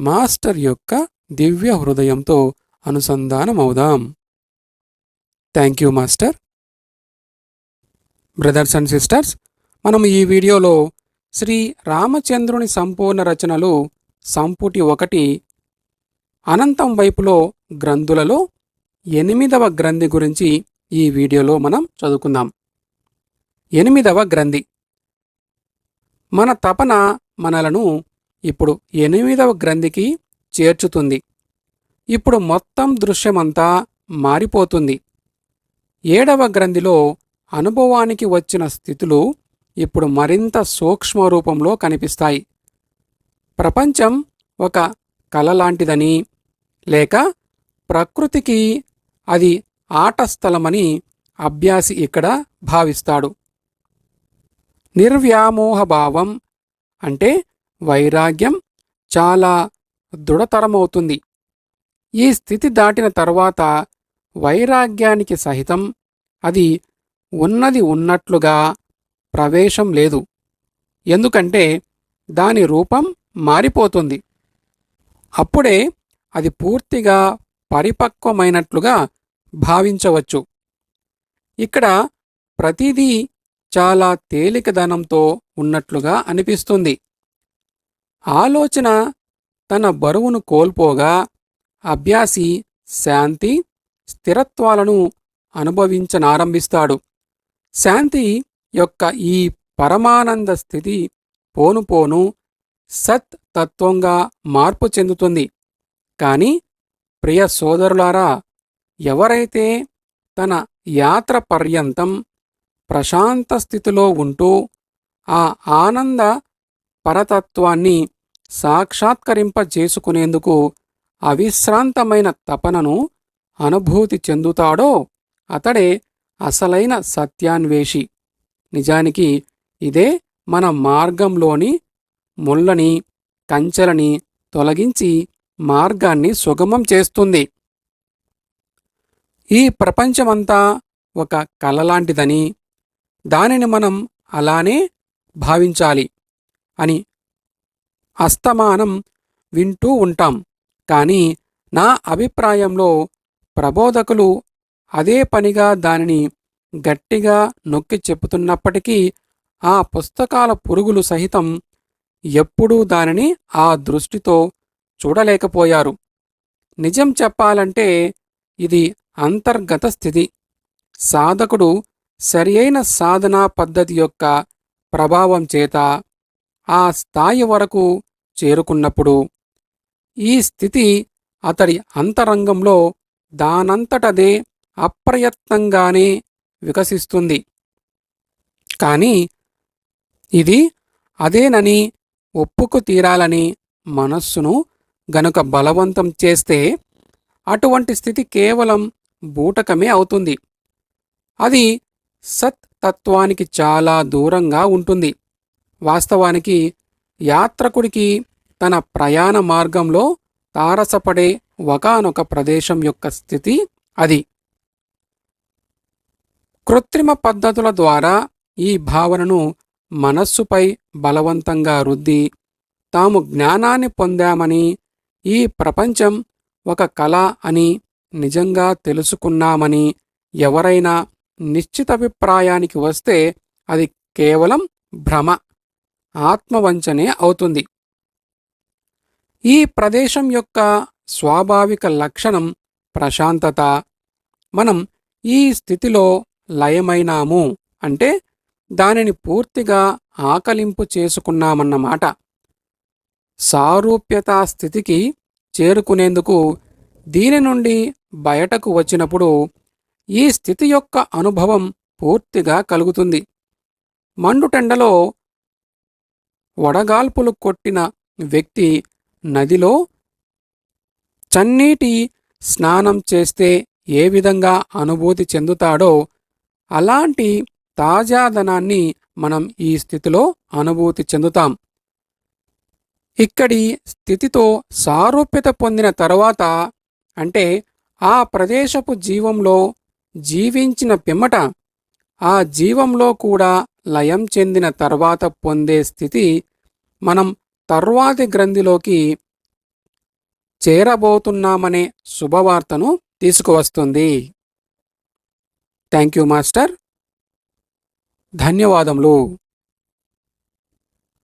Master యొక్క దివ్య హృదయంతో అనుసంధానమవుదాం. Thank you master. Brothers and sisters మనం ఈ వీడియోలో శ్రీ రామచంద్రుని సంపూర్ణ రచనలు సంపుటి ఒకటి అనంతం వైపులో గ్రంథులలో ఎనిమిదవ గ్రంథి గురించి ఈ వీడియోలో మనం చదువుకుందాం. ఎనిమిదవ గ్రంథి. మన తపన మనలను ఇప్పుడు ఎనిమిదవ గ్రంథికి చేర్చుతుంది. ఇప్పుడు మొత్తం దృశ్యమంతా మారిపోతుంది. ఏడవ గ్రంథిలో అనుభవానికి వచ్చిన స్థితులు ఇప్పుడు మరింత సూక్ష్మ రూపంలో కనిపిస్తాయి. ప్రపంచం ఒక కళ లాంటిదని లేక ప్రకృతికి అది ఆట స్థలమని అభ్యాసి ఇక్కడ భావిస్తాడు. నిర్వ్యామోహభావం అంటే వైరాగ్యం చాలా దృఢతరమవుతుంది. ఈ స్థితి దాటిన తర్వాత వైరాగ్యానికి సహితం అది ఉన్నది ఉన్నట్లుగా ప్రవేశం లేదు. ఎందుకంటే దాని రూపం మారిపోతుంది. అప్పుడే అది పూర్తిగా పరిపక్వమైనట్లుగా భావించవచ్చు. ఇక్కడ ప్రతిదీ చాలా తేలికదనంతో ఉన్నట్లుగా అనిపిస్తుంది. ఆలోచన తన బరువును కోల్పోగా అభ్యాసి శాంతి స్థిరత్వాలను అనుభవించనారంభిస్తాడు. శాంతి యొక్క ఈ పరమానంద స్థితి పోను పోను సత్ తత్వంగా మార్పు చెందుతుంది. కానీ ప్రియ సోదరులారా ఎవరైతే తన యాత్ర పర్యంతం ప్రశాంత స్థితిలో ఉంటూ ఆ ఆనంద పరతత్వాన్ని సాక్షాత్కరింపజేసుకునేందుకు అవిశ్రాంతమైన తపనను అనుభూతి చెందుతాడో అతడే అసలైన సత్యాన్వేషి. నిజానికి ఇదే మన మార్గంలోని ముళ్ళని కంచెలని తొలగించి మార్గాన్ని సుగమం చేస్తుంది. ఈ ప్రపంచమంతా ఒక కలలాంటిదని దానిని మనం అలానే భావించాలి. అని అస్తమానం వింటూ ఉంటాం. కానీ నా అభిప్రాయంలో ప్రబోధకులు అదే పనిగా దానిని గట్టిగా నొక్కి చెప్పుతున్నప్పటికీ ఆ పుస్తకాల పురుగులు సహితం ఎప్పుడూ దానిని ఆ దృష్టితో చూడలేకపోయారు. నిజం చెప్పాలంటే ఇది అంతర్గత స్థితి. సాధకుడు సరియైన సాధనా పద్ధతి యొక్క ప్రభావం చేత ఆ స్థాయి వరకు చేరుకున్నప్పుడు ఈ స్థితి అతడి అంతరంగంలో దానంతటదే అప్రయత్నంగానే వికసిస్తుంది. కాని ఇది అదేనని ఒప్పుకు తీరాలని మనస్సును గనుక బలవంతం చేస్తే అటువంటి స్థితి కేవలం బూటకమే అవుతుంది. అది సత్ తత్వానికి చాలా దూరంగా ఉంటుంది. వాస్తవానికి యాత్రకుడికి తన ప్రయాణ మార్గంలో తారసపడే ఒకానొక ప్రదేశం యొక్క స్థితి అది. కృత్రిమ పద్ధతుల ద్వారా ఈ భావనను మనస్సుపై బలవంతంగా రుద్ది తాము జ్ఞానాన్ని పొందామని ఈ ప్రపంచం ఒక కళ అని నిజంగా తెలుసుకున్నామని ఎవరైనా నిశ్చితాభిప్రాయానికి వస్తే అది కేవలం భ్రమ. ఆత్మవంచనే అవుతుంది. ఈ ప్రదేశం యొక్క స్వాభావిక లక్షణం ప్రశాంతత. మనం ఈ స్థితిలో లయమైనాము అంటే దానిని పూర్తిగా ఆకలింపు చేసుకున్నామన్నమాట. సారూప్యతా స్థితికి చేరుకునేందుకు దీని నుండి బయటకు వచ్చినప్పుడు ఈ స్థితి యొక్క అనుభవం పూర్తిగా కలుగుతుంది. మండుటెండలో వడగాల్పులు కొట్టిన వ్యక్తి నదిలో చన్నీటి స్నానం చేస్తే ఏ విధంగా అనుభూతి చెందుతాడో అలాంటి తాజాదనాన్ని మనం ఈ స్థితిలో అనుభూతి చెందుతాం. ఇక్కడి స్థితితో సారూప్యత పొందిన తర్వాత అంటే ఆ ప్రదేశపు జీవంలో జీవించిన పిమ్మట ఆ జీవంలో కూడా లయం చెందిన తర్వాత పొందే స్థితి మనం తర్వాతి గ్రంథిలోకి చేరబోతున్నామనే శుభవార్తను తీసుకువస్తుంది. Thank you master. ధన్యవాదములు.